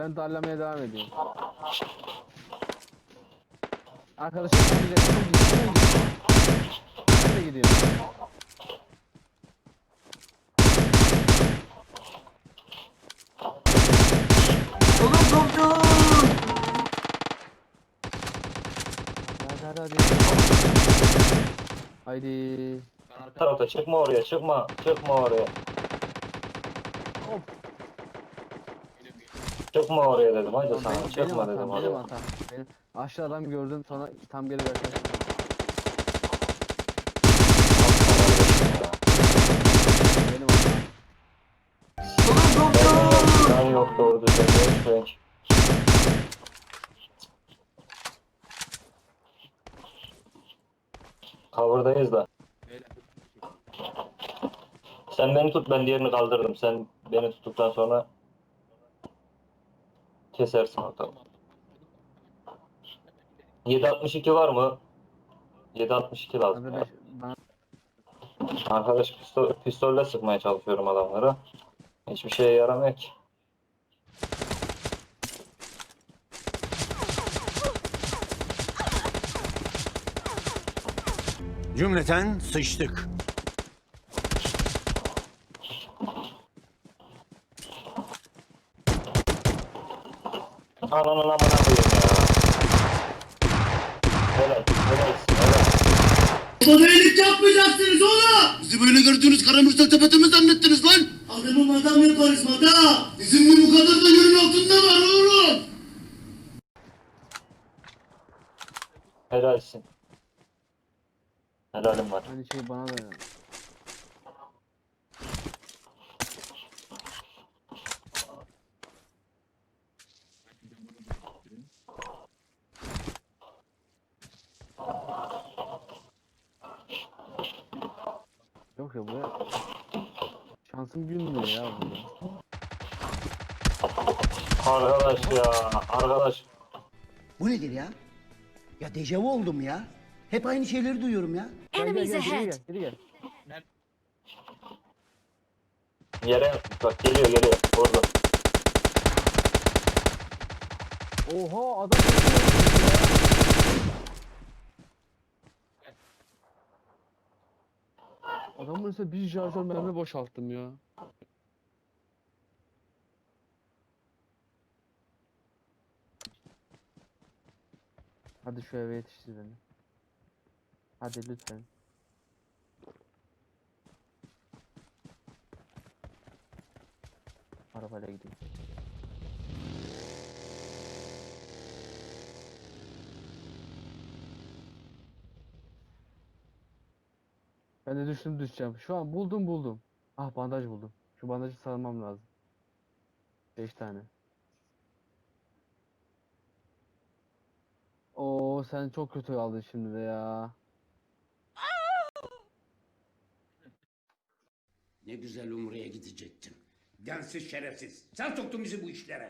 Ben darlamaya devam ediyorum. Arkadaşım sen. Sen gidecek. Sen de gidiyorum. Oğlum koptu. Hadi hadi hadi. Haydi. tarafta çıkma oraya çıkma çıkma oraya. Çıkma oraya dedim hadi Benim, sana benim çıkma hatam, dedim benim hatam. Benim aşağıdan gördüm sonra tam geri verken. Benim hatam. Oğlum koptu. Can yok doğru düzgün yok Frank. Cover'dayız da. Sen beni tut ben diğerini kaldırırım. Sen beni tuttuktan sonra kesersin ortamı. 762 var mı? 762 lazım. Beş, bana Arkadaş pistol, pistolle sıkmaya çalışıyorum adamlara. Hiçbir şeye yaramıyor ki. Cümleten sıçtık. Ananın amına koyayım ya. Helal, helalsin, helal. Bana iyilik yapmayacaksınız oğlum. Bizi böyle gördüğünüz karamürsel tepete mi zannettiniz lan? Adamım adam yaparız adam. Bizim de bu kadar da yerin altında var oğlum. Helalsin. Helalim var. aynı şey bana da Yok ya buraya şansım gülmüyor ya burada. Arkadaş ya, arkadaş. Bu nedir ya? Ya dejavu oldum ya. Hep aynı şeyleri duyuyorum ya. Gel, gel, Enemies gel, geri ahead. gel, geri gel. Yere yatmış bak geliyor geliyor. Orada. Oha adam kaçıyor ya. Adamın üstüne bir şarjör mermi boşalttım ya. Hadi şu eve yetiştir beni. Hadi lütfen. Arabayla gideyim. Ben de düştüm düşeceğim. Şu an buldum buldum. Ah bandaj buldum. Şu bandajı sarmam lazım. 5 tane. Oo sen çok kötü aldın şimdi de ya. Ne güzel Umre'ye gidecektim. Densiz şerefsiz. Sen soktun bizi bu işlere.